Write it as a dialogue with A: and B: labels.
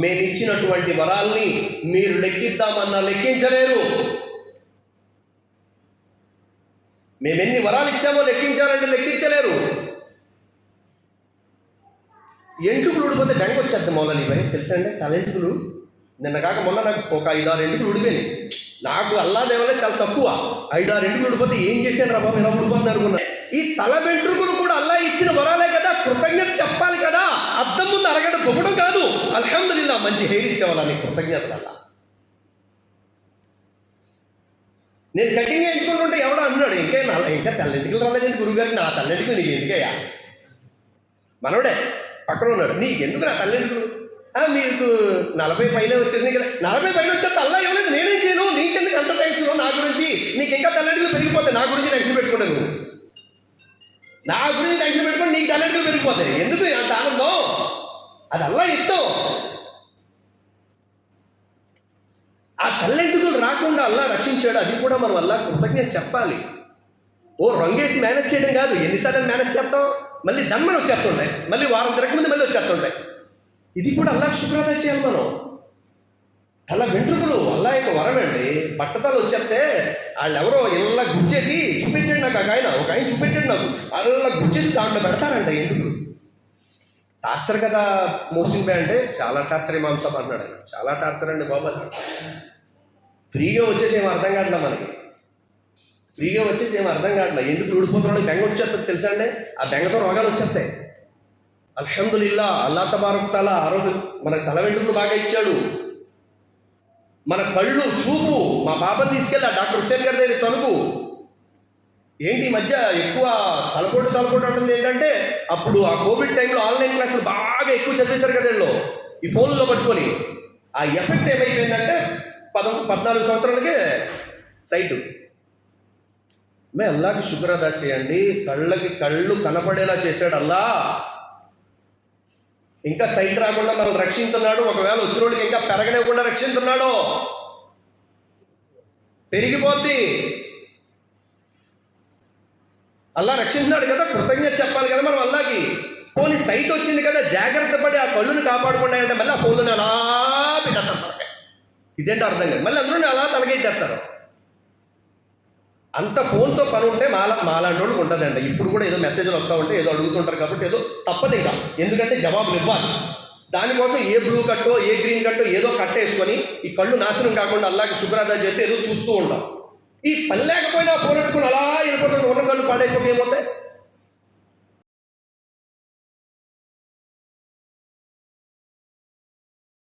A: మేము ఇచ్చినటువంటి వరాల్ని మీరు లెక్కిద్దామన్నా లెక్కించలేరు. మేము ఎన్ని వరాలు ఇచ్చామో లెక్కించాలంటే లెక్కించలేరు. ఎంటుకులు ఊడిపోతే బెంగ వచ్చేద్దాం మొదలు ఇవన్నీ తెలుసా అండి తలెంటుకులు నిన్న కాక మొన్న నాకు ఒక ఐదారు ఎంటుకులు ఊడిపోయినాయి. నాకు అల్లా దేవలే చాలా తక్కువ. ఐదారు ఎంటుకులు ఊడిపోతే ఏం చేశాను రా బాబు? ఇలా ఊడిపోతుంది అనుకున్నా? ఈ తల వెంట్రుకులు కూడా అల్లా ఇచ్చిన వరాలే కదా. ముందు కాదు. అల్హమ్దుల్లా మంచి హెయిర్ ఇచ్చేవాళ్ళని కృతజ్ఞతలు అల్లా నేను కటింగ్ ఎంచుకుంటుంటే ఎవడో అన్నాడు ఇంకా నా ఇంకా తల్లెంటికలు రాలేదండి గురుగారికి నా తల్లెంటికలు నీకు ఎందుకయ్యా? మనోడే పక్కన ఉన్నాడు. నీకు ఎందుకు నా తల్లెంటికలు? మీకు నలభై పైన వచ్చేసినాయి కదా. నలభై పైన వచ్చే తల్ల ఇవ్వలేదు నేనేం చేయను? నీకెందుకు అంత థ్యాంక్స్ నా గురించి? నీకు ఇంకా తల్లెంటికలు పెరిగిపోతాయి నా గురించి నేను పెట్టుకుంటాను నా గురించి టెన్షన్ పెట్టుకుని నీకు తల్లెంటికలు పెరిగిపోతాయి. ఎందుకు అంత ఆనందం? అది అల్లా ఇష్టం. ఆ తల్లెంటుకలు రాకుండా అల్లా రక్షించాడు అది కూడా మనం అల్లా కృతజ్ఞత చెప్పాలి. ఓ రంగేసి మేనేజ్ చేయడం కాదు ఎన్నిసార్లు మేనేజ్ చేస్తాం మళ్ళీ దమ్మని వచ్చేస్తుంటాయి మళ్ళీ వారం తిరగ ముందు మళ్ళీ వచ్చేస్తుంటాయి. ఇది కూడా అల్లా శుక్రత చేయాలి మనం. తల వెంట్రుకలు అల్లా యొక్క వరం అండి. బట్టతలు వచ్చేస్తే వాళ్ళు ఎవరో ఇలా గుచ్చేసి చూపెట్టాడు నాకు ఒక ఆయన ఒక ఆయన చూపెట్టాడు నాకు. అలా గుచ్చేసి దాంట్లో పెడతారంట ఎందుకు? టార్చర్ కదా మోసింగ్ అంటే చాలా టార్చర్ మాంసం అన్నాడు ఆయన. చాలా టార్చర్ అండి బాబు అన్నాడు ఫ్రీగా వచ్చేసి ఏం అర్థం కావట్లా మనకి? ఫ్రీగా వచ్చేసి ఏం అర్థం కావట్లా? ఎందుకు ఊడిపోతున్నాడు బెంగ వచ్చేస్తుంది తెలుసా అండి? ఆ బెంగతో రోగాలు వచ్చేస్తాయి. అల్హమ్దుల్లా అల్లా తబారకుతాల ఆరోగ్యం మన తల వెంట్రుకలు బాగా ఇచ్చాడు. మన కళ్ళు చూపు మా బాబాని తీసుకెళ్ళి డాక్టర్ హుసేన్ గారి దగ్గర తలుపు ఏంటి ఈ మధ్య ఎక్కువ తలపోటు తలపోటు అంటుంది ఏంటంటే అప్పుడు ఆ కోవిడ్ టైంలో ఆన్లైన్ క్లాసులు బాగా ఎక్కువ చదివేశారు కదా వీళ్ళు. ఈ ఫోన్లో పట్టుకొని. ఆ ఎఫెక్ట్ ఏమైపోయిందంటే పద పద్నాలుగు సంవత్సరాలకే సైటు. మే అల్లాకి షుగర్ అదా చేయండి. కళ్ళకి కళ్ళు కనపడేలా చేశాడు అల్లా. ఇంకా సైట్ రాకుండా మనం రక్షిస్తున్నాడు ఒకవేళ వచ్చిన వాళ్ళకి ఇంకా పెరగనివ్వకుండా రక్షిస్తున్నాడు పెరిగిపోద్ది. అల్లా రక్షించినాడు కదా కృతజ్ఞత చెప్పాలి కదా మనం అల్లాకి. పోనీ సైట్ వచ్చింది కదా జాగ్రత్త పడి ఆ కళ్ళుని కాపాడుకున్నాయంటే మళ్ళీ ఆ ఫోన్లు అలా పెట్టేస్తారు తలకాయ ఇదేంటో అర్థం కాదు. మళ్ళీ అందులో అలా తలకెట్టేస్తారు అంత ఫోన్తో పని ఉంటే మాల మాలాంటి వాళ్ళకి ఉంటుందండి. ఇప్పుడు కూడా ఏదో మెసేజ్లు వస్తూ ఉంటే ఏదో అడుగుతుంటారు కాబట్టి ఏదో తప్పదు ఇంకా ఎందుకంటే జవాబులు ఇవ్వాలి. దానికోసం ఏ బ్లూ కట్టో ఏ గ్రీన్ కట్టో ఏదో కట్టేసుకొని ఈ కళ్ళు నాశనం కాకుండా అల్లాకి శుభ్రత చేస్తే ఏదో చూస్తూ ఉంటాం. ఈ పని లేకపోయినా ఫోన్ అలా వెళ్ళిపోతుంది ఉన్న కళ్ళు పాడైపోయి ఏమవుతాయి